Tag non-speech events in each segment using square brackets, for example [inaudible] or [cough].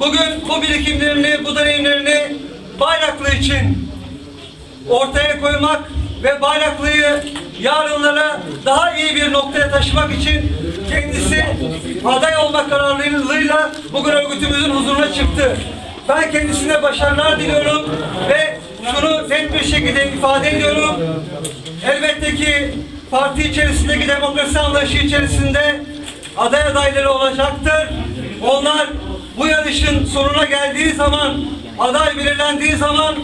Bugün bu birikimlerini, bu deneyimlerini Bayraklı için ortaya koymak ve Bayraklı'yı yarınlara daha iyi bir noktaya taşımak için kendisi aday olma kararlılığıyla bugün örgütümüzün huzuruna çıktı. Ben kendisine başarılar diliyorum ve şunu net bir şekilde ifade ediyorum. Elbette ki parti içerisindeki demokrasi anlayışı içerisinde aday adayları olacaktır. Onlar bu yarışın sonuna geldiği zaman, aday belirlendiği zaman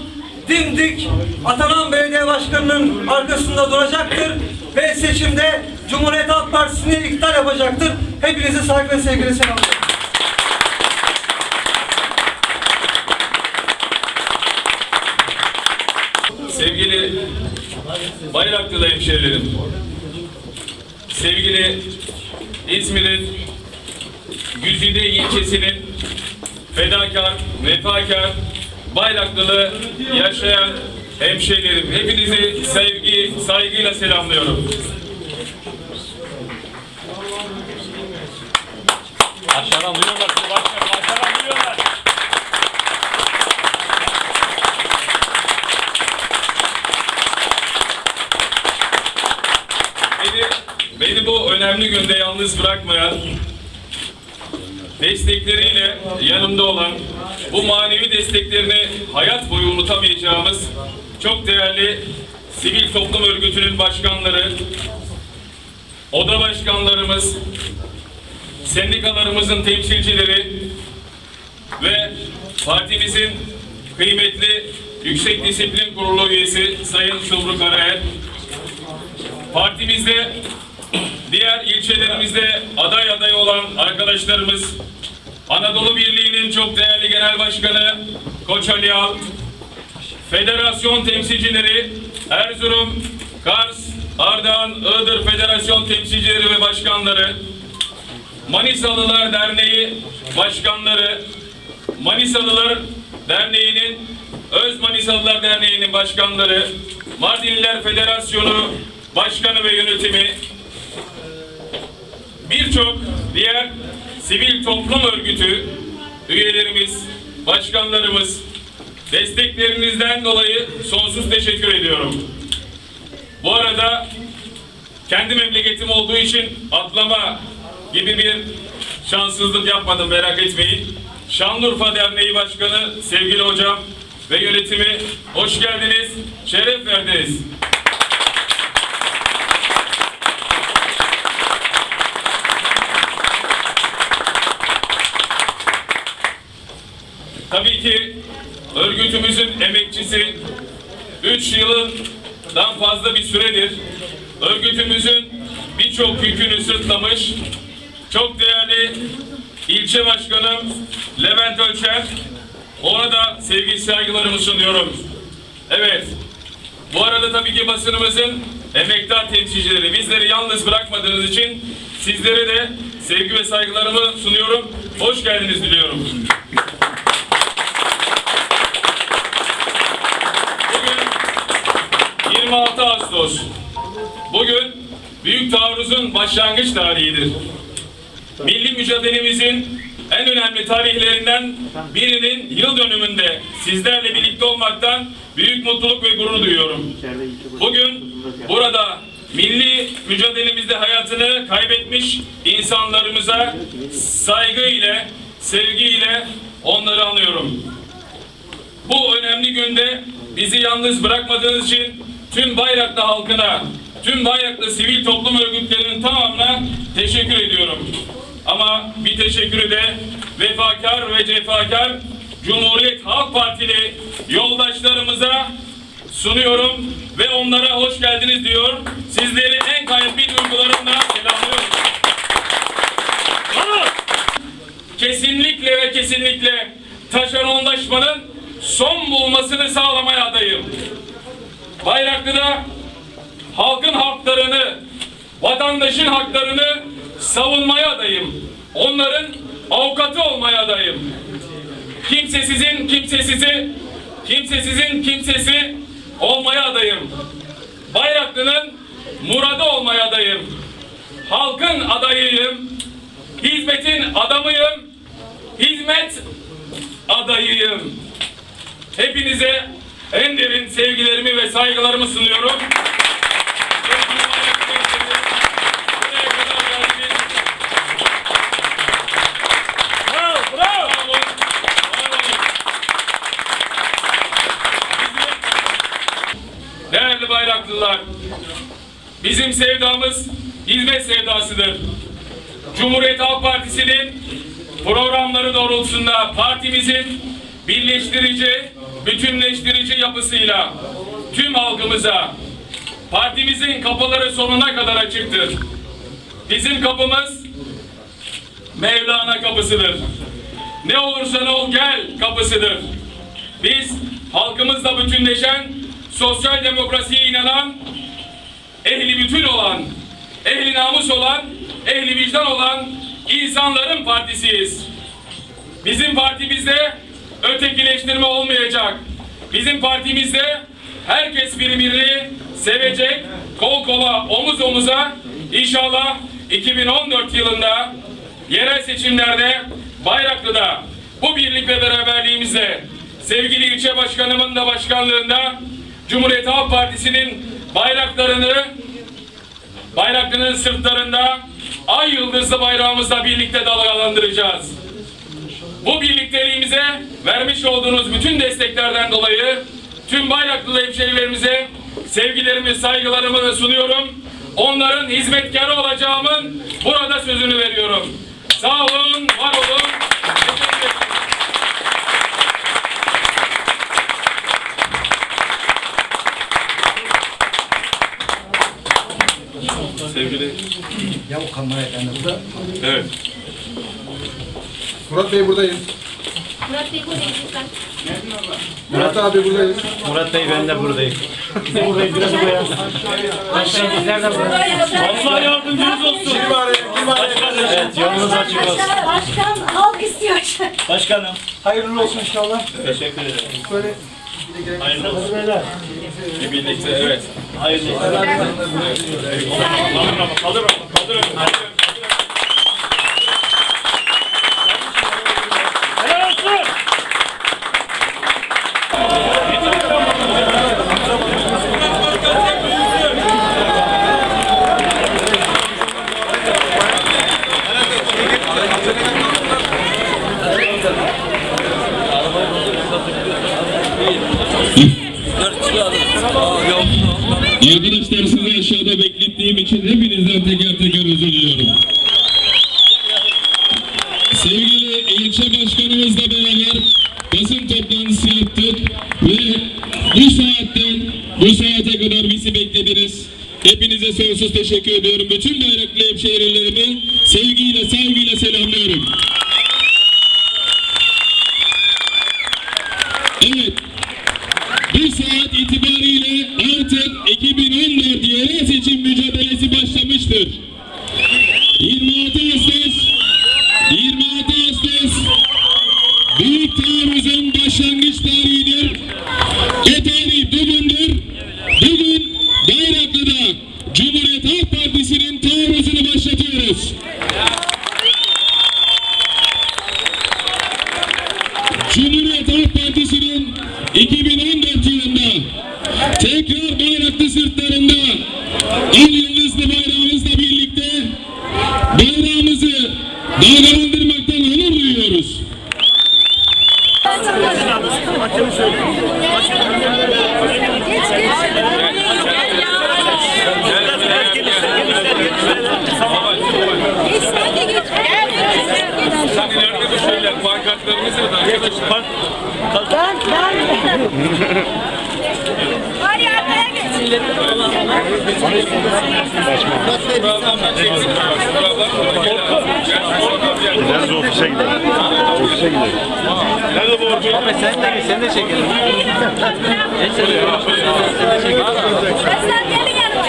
dimdik atanan belediye başkanının arkasında duracaktır ve seçimde Cumhuriyet Halk Partisi'ni iktidar yapacaktır. Hepinizi saygı ve sevgiyle selamlıyorum. Sevgili Bayraklı'da hemşehrilerim, sevgili İzmir'in Güzide ilçesinin fedakar, vefakar, Bayraklılı yaşayan hemşehrilerim, hepinizi sevgi, saygıyla selamlıyorum. Aşağıdan duyuyorlar sizi başkanım. Aşağıdan duyuyorlar. Beni, beni bu önemli günde yalnız bırakmayan, destekleriyle yanımda olan, bu manevi desteklerini hayat boyu unutamayacağımız çok değerli sivil toplum örgütünün başkanları, oda başkanlarımız, sendikalarımızın temsilcileri ve partimizin kıymetli Yüksek Disiplin Kurulu üyesi Sayın Şubru Karaer, Partimizde diğer ilçelerimizde aday aday olan arkadaşlarımız Anadolu Birliği'nin çok değerli genel başkanı Koç Ali Al, federasyon temsilcileri Erzurum, Kars, Ardahan, Iğdır Federasyon temsilcileri ve başkanları, Manisalılar Derneği başkanları, Manisalılar Derneği'nin Öz Manisalılar Derneği'nin başkanları, Mardinliler Federasyonu başkanı ve yönetimi, birçok diğer sivil toplum örgütü üyelerimiz, başkanlarımız, desteklerinizden dolayı sonsuz teşekkür ediyorum. Bu arada kendi memleketim olduğu için atlama gibi bir şanssızlık yapmadım merak etmeyin. Şanlıurfa Derneği Başkanı sevgili hocam ve yönetimi hoş geldiniz, şeref verdiniz. Tabii ki örgütümüzün emekçisi 3 yıldan fazla bir süredir örgütümüzün birçok yükünü sırtlamış çok değerli ilçe başkanım Levent Ölçer ona da sevgi saygılarımı sunuyorum. Evet. Bu arada tabii ki basınımızın emektar temsilcileri bizleri yalnız bırakmadığınız için sizlere de sevgi ve saygılarımı sunuyorum. Hoş geldiniz diliyorum. Bugün 26 Ağustos. Bugün Büyük Taarruz'un başlangıç tarihidir. Milli mücadelemizin en önemli tarihlerinden birinin yıl dönümünde sizlerle birlikte olmaktan büyük mutluluk ve gurur duyuyorum. Bugün burada milli mücadelemizde hayatını kaybetmiş insanlarımıza saygı ile, sevgi ile onları anıyorum. Bu önemli günde bizi yalnız bırakmadığınız için tüm Bayraklı halkına, tüm Bayraklı sivil toplum örgütlerinin tamamına teşekkür ediyorum. Ama bir teşekkürü de vefakar ve cefakar Cumhuriyet Halk Partili yoldaşlarımıza sunuyorum ve onlara hoş geldiniz diyor. Sizleri en kalbi duygularımla selamlıyorum. kesinlikle ve kesinlikle taşeronlaşmanın son bulmasını sağlamaya adayım. Bayraklı'da halkın haklarını, vatandaşın haklarını savunmaya adayım. Onların avukatı olmaya adayım. Kimse sizin, kimse sizi kimsesizin kimsesi olmaya adayım. Bayraklı'nın muradı olmaya adayım. Halkın adayıyım. Hizmetin adamıyım. Hizmet adayıyım. Hepinize en derin sevgilerimi ve saygılarımı sunuyorum. Değerli bayraklılar, bizim sevdamız hizmet sevdasıdır. Cumhuriyet Halk Partisi'nin programları doğrultusunda partimizin birleştirici, bütünleştirici yapısıyla tüm halkımıza partimizin kapıları sonuna kadar açıktır. Bizim kapımız Mevlana kapısıdır. Ne olursan ol gel kapısıdır. Biz halkımızla bütünleşen, sosyal demokrasiye inanan, ehli bütün olan, ehli namus olan, ehli vicdan olan insanların partisiyiz. Bizim partimizde ötekileştirme olmayacak. Bizim partimizde herkes birbirini sevecek, kol kola, omuz omuza inşallah 2014 yılında yerel seçimlerde Bayraklı'da bu birlik ve beraberliğimizle sevgili ilçe başkanımın da başkanlığında Cumhuriyet Halk Partisi'nin bayraklarını Bayraklı'nın sırtlarında ay yıldızlı bayrağımızla birlikte dalgalandıracağız. Bu birlikteliğimize vermiş olduğunuz bütün desteklerden dolayı tüm Bayraklılı hemşehrilerimize sevgilerimi, saygılarımı sunuyorum. Onların hizmetkarı olacağımın burada sözünü veriyorum. Sağ olun, var olun. Sevgili. Ya o kamerayı ben de burada. Evet. Murat Bey buradayız. Murat Bey buradayım lütfen. Murat abi buradayız. Murat Bey ben de buradayım. Biz buradayız biraz buraya. Başkanım bizler de buradayız. Allah yardımcınız olsun. Kim var? Kim var? Evet yolunuz açık olsun. Başkan, başkan halk istiyor. [laughs] Başkanım. Hayırlı olsun inşallah. Teşekkür ederim. Böyle Hayırlı olsun. Bir birlikte evet. Hayırlı olsun. Kaldır ama, kaldır ama, kaldır Arkadaşlar sizi aşağıda beklettiğim için hepinizden teker teker özür diliyorum. Sevgili ilçe başkanımızla beraber basın toplantısı yaptık ve bu saatten bu saate kadar bizi beklediniz. Hepinize sonsuz teşekkür ediyorum. Bütün bayraklı hemşehrilerimi sevgiyle, saygıyla selamlıyorum. Evet, bu saat itibariyle artık 2014 seçim mücadelesi başlamıştır. 26 Ağustos 26 Ağustos Büyük taarruzun başlangıç tarihidir. Bugündür. Bugün Bayraklı'da Cumhuriyet Halk Partisi'nin taarruzunu başlatıyoruz. Cumhuriyet Halk Partisi'nin 2014 yılında tekrar bayraklı sırtlarında el yıldızlı bayrağımızla birlikte bayrağımızı dalgalandırmaktan onur duyuyoruz. Geç sen de geç. Sen ileride de şöyle pankartlarımız var arkadaşlar. Ben, ben. Hadi arkaya geç. Buradan ben çektim. Buradan gel abi. Gel. Gel. Biraz ofise gidelim. Ofise gidelim. Nerede bu ordu? Abi sen de sen de çekelim. Ben sen gelin yanıma.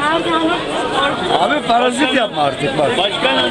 Ha Abi parazit yapma artık bak. Başkanım.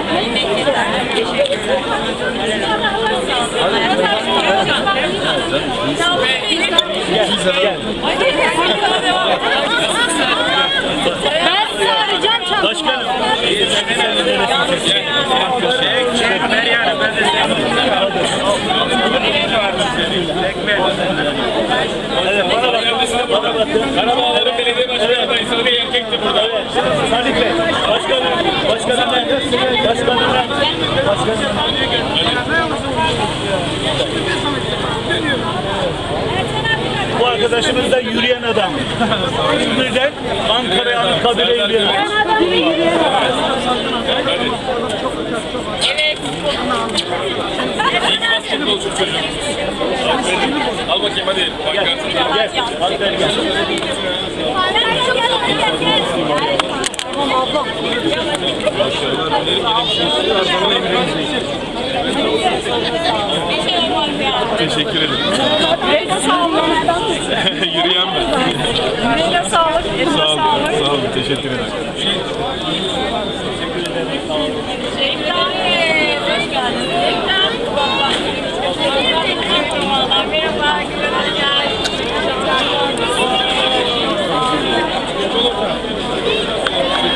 Ben sizi arayacağım çabuk. Başkanım. Karabağların Belediye Başkanı adayı Sarı Bey erkekti burada. Salih Bey. Başkanım. Başkanım ben. Başkanım ben. Bu arkadaşımız da yürüyen adam. İzmir'den Ankara'ya Anıtkabir'e yürüyen adam. İlk basketbolcu çocuk. Al bakayım hadi. Gel. Gel. Hadi gel. gel. Tamam ablam. Teşekkür ederim. Neyle [laughs] sağlık. Yürüyen ben. Neyle sağlık. Eline sağ olun, sağlık. Sağ olun. Teşekkür ederim. Teşekkür ederim. İbrahim. Hoş geldin. También para que